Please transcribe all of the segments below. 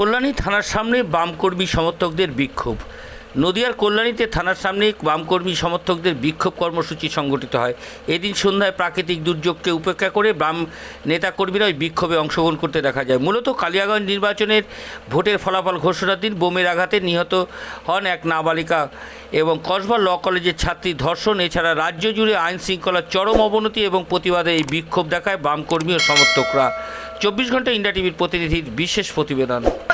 কল্যাণী থানার সামনে বামকর্মী সমর্থকদের বিক্ষোভ। নদিয়ার কল্যাণীতে থানার সামনে বামকর্মী সমর্থকদের বিক্ষোভ কর্মসূচি সংগঠিত হয়। এদিন সন্ধ্যায় প্রাকৃতিক দুর্যোগকে উপেক্ষা করে বাম নেতাকর্মীরা ওই বিক্ষোভে অংশগ্রহণ করতে দেখা যায়। মূলত কালিয়াগঞ্জ নির্বাচনের ভোটের ফলাফল ঘোষণার দিন বোমের আঘাতে নিহত হন এক নাবালিকা এবং কসবা ল কলেজের ছাত্রী ধর্ষণ, এছাড়া রাজ্য জুড়ে আইন শৃঙ্খলার চরম অবনতি এবং প্রতিবাদে এই বিক্ষোভ দেখায় বামকর্মী ও সমর্থকরা। চব্বিশ ঘণ্টা ইন্ডিয়া টিভির প্রতিনিধির বিশেষ প্রতিবেদন।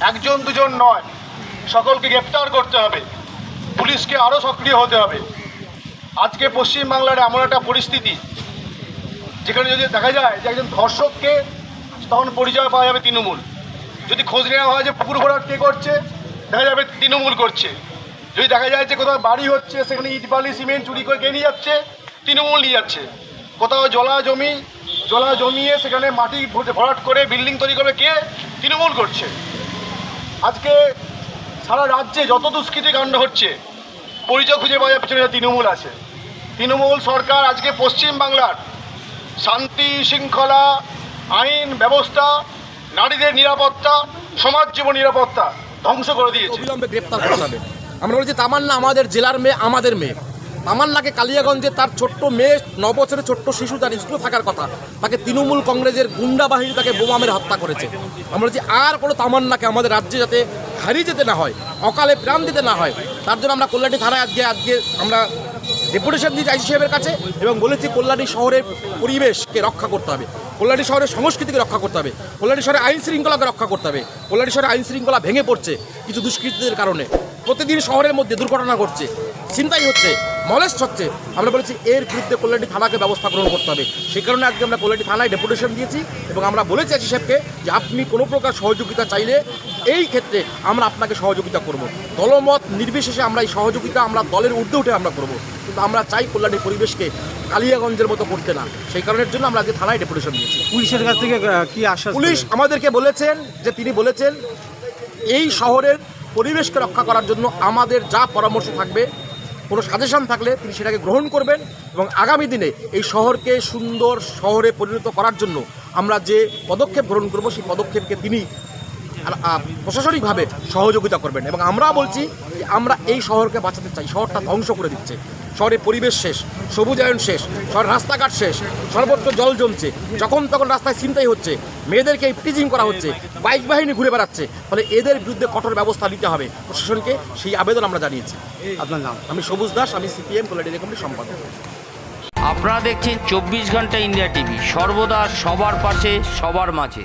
একজন দুজন নয়। সকলকে গ্রেপ্তার করতে হবে। পুলিশকে আরও সক্রিয় হতে হবে। আজকে পশ্চিমবাংলার এমন একটা পরিস্থিতি, যেখানে যদি দেখা যায় যে একজন ধর্ষককে, তখন পরিচয় পাওয়া যাবে তৃণমূল। যদি খোঁজ নেওয়া হয় যে পুকুর ভরাট কে করছে, দেখা যাবে তৃণমূল করছে। যদি দেখা যায় যে কোথাও বাড়ি হচ্ছে, সেখানে ইট, বালি, সিমেন্ট চুরি করে কে নিয়ে যাচ্ছে, তৃণমূল নিয়ে যাচ্ছে। কোথাও জলা জমি, জলা জমিয়ে সেখানে মাটি ভর- ভরাট করে বিল্ডিং তৈরি করে কে? তৃণমূল করছে। আজকে সারা রাজ্যে যত দুষ্কৃতি কাণ্ড হচ্ছে, পরিচয় খুঁজে পাওয়া পেছনে তৃণমূল আছে। তৃণমূল সরকার আজকে পশ্চিমবাংলার শান্তি, শৃঙ্খলা, আইন, ব্যবস্থা, নারীদের নিরাপত্তা, সমাজ জীবন নিরাপত্তা ধ্বংস করে দিয়েছে। গ্রেপ্তার আমরা বলছি তামান্না আমাদের জেলার মেয়ে, আমাদের মেয়ে। তামান্নাকে কালিয়াগঞ্জে তার ছোট্ট মেয়ে বছরের ছোট্ট শিশু তার স্কুলে থাকার কথা। তাকে তৃণমূল কংগ্রেসের গুন্ডা বাহিনী তাকে বোমামের হত্যা করেছে। আমরা বলছি, আর কোনো তামান্নাকে আমাদের রাজ্যে যাতে হারিয়ে যেতে না হয়, অকালে প্রাণ দিতে না হয়? তার জন্য আমরা কল্যাণী থানায় আজকে আজকে আমরা ডেপুটেশন দিয়েছি আইসি সাহেবের কাছে এবং বলেছি, কল্যাণী শহরের পরিবেশকে রক্ষা করতে হবে। কল্যাণী শহরের সংস্কৃতিকে রক্ষা করতে হবে। কল্যাণী শহরের আইন শৃঙ্খলাকে রক্ষা করতে হবে। কল্যাণী শহরের আইন শৃঙ্খলা ভেঙে পড়ছে কিছু দুষ্কৃতীদের কারণে। প্রতিদিন শহরের মধ্যে দুর্ঘটনা ঘটছে। চিন্তাই হচ্ছে মলেস্ট হচ্ছে আমরা বলেছি এর বিরুদ্ধে কল্যাণী থানাকে ব্যবস্থা গ্রহণ করতে হবে। সেই কারণে আজকে আমরা কল্যাণী থানায় ডেপুটেশন দিয়েছি এবং আমরা বলেছি আইসি সাহেবকে যে আপনি কোনো প্রকার সহযোগিতা চাইলে এই ক্ষেত্রে আমরা আপনাকে সহযোগিতা করব। দলমত নির্বিশেষে আমরা এই সহযোগিতা আমরা দলের ঊর্ধ্বে উঠে আমরা করব। কিন্তু আমরা চাই কল্যাণী পরিবেশকে কালিয়াগঞ্জের মতো করতে না। সেই কারণের জন্য আমরা আজকে থানায় ডেপুটেশন দিয়েছি। পুলিশের কাছ থেকে কি আশ্বাস পুলিশ আমাদেরকে বলেছেন যে তিনি বলেছেন এই শহরের পরিবেশকে রক্ষা করার জন্য আমাদের যা পরামর্শ থাকবে কোনো সাজেশন থাকলে তিনি সেটাকে গ্রহণ করবেন এবং আগামী দিনে এই শহরকে সুন্দর শহরে পরিণত করার জন্য আমরা যে পদক্ষেপ গ্রহণ করব, সেই পদক্ষেপকে তিনি প্রশাসনিকভাবে সহযোগিতা করবেন। এবং আমরা বলছি যে আমরা এই শহরকে বাঁচাতে চাই। শহরটা ধ্বংস করে দিচ্ছে। শহরের পরিবেশ শেষ সবুজায়ন শেষ শহরের রাস্তাঘাট শেষ সর্বত্র জল জমছে। যখন তখন রাস্তায় চিন্তাই হচ্ছে। মেয়েদেরকে টিচিং করা হচ্ছে। বাইক বাহিনী ঘুরে বেড়াচ্ছে। ফলে এদের বিরুদ্ধে কঠোর ব্যবস্থা নিতে হবে প্রশাসনকে। সেই আবেদন আমরা জানিয়েছি। আপনার নাম? আমি সবুজ দাস। আমি সিপিএম কলেজ কমিটির সম্পাদক। আপনারা দেখছেন চব্বিশ ঘণ্টা ইন্ডিয়া টিভি। সর্বদা সবার পাশে সবার মাঝে।